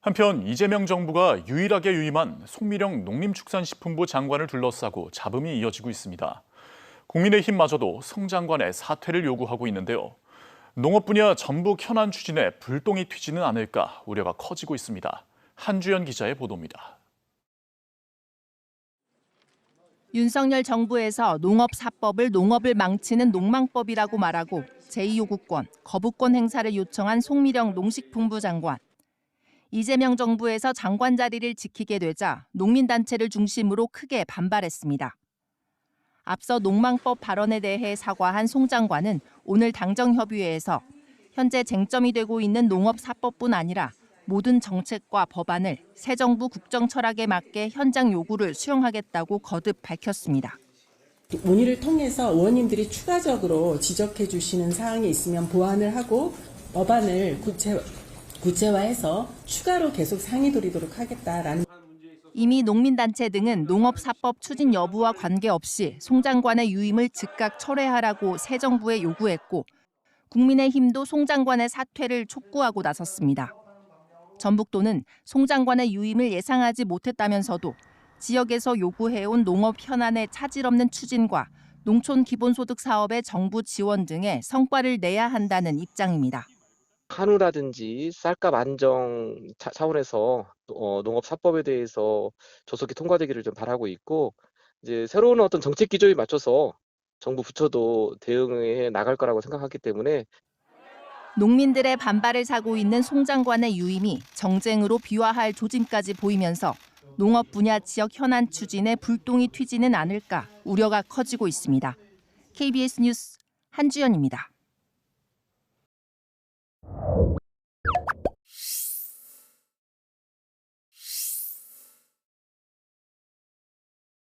한편 이재명 정부가 유일하게 유임한 송미령 농림축산식품부 장관을 둘러싸고 잡음이 이어지고 있습니다. 국민의힘마저도 성 장관의 사퇴를 요구하고 있는데요. 농업 분야 전북 현안 추진에 불똥이 튀지는 않을까 우려가 커지고 있습니다. 한주연 기자의 보도입니다. 윤석열 정부에서 농업 사법을 농업을 망치는 농망법이라고 말하고 제2요구권, 거부권 행사를 요청한 송미령 농식품부 장관. 이재명 정부에서 장관 자리를 지키게 되자 농민단체를 중심으로 크게 반발했습니다. 앞서 농망법 발언에 대해 사과한 송 장관은 오늘 당정협의회에서 현재 쟁점이 되고 있는 농업사법뿐 아니라 모든 정책과 법안을 새 정부 국정 철학에 맞게 현장 요구를 수용하겠다고 거듭 밝혔습니다. 문의를 통해서 의원님들이 추가적으로 지적해 주시는 사항이 있으면 보완을 하고 법안을 구체, 구체화해서 추가로 계속 상의 드리도록 하겠다라는 이미 농민단체 등은 농업사법 추진 여부와 관계없이 송 장관의 유임을 즉각 철회하라고 새 정부에 요구했고 국민의힘도 송 장관의 사퇴를 촉구하고 나섰습니다. 전북도는 송 장관의 유임을 예상하지 못했다면서도 지역에서 요구해온 농업 현안의 차질 없는 추진과 농촌 기본소득 사업의 정부 지원 등의 성과를 내야 한다는 입장입니다. 한우라든지 쌀값 안정 차- 차원에서 어, 농업사법에 대해서 조속히 통과되기를 좀 바라고 있고 이제 새로운 어떤 정책 기조에 맞춰서 정부 부처도 대응해 나갈 거라고 생각하기 때문에 농민들의 반발을 사고 있는 송 장관의 유임이 정쟁으로 비화할 조짐까지 보이면서 농업 분야 지역 현안 추진에 불똥이 튀지는 않을까 우려가 커지고 있습니다. KBS 뉴스 한주연입니다.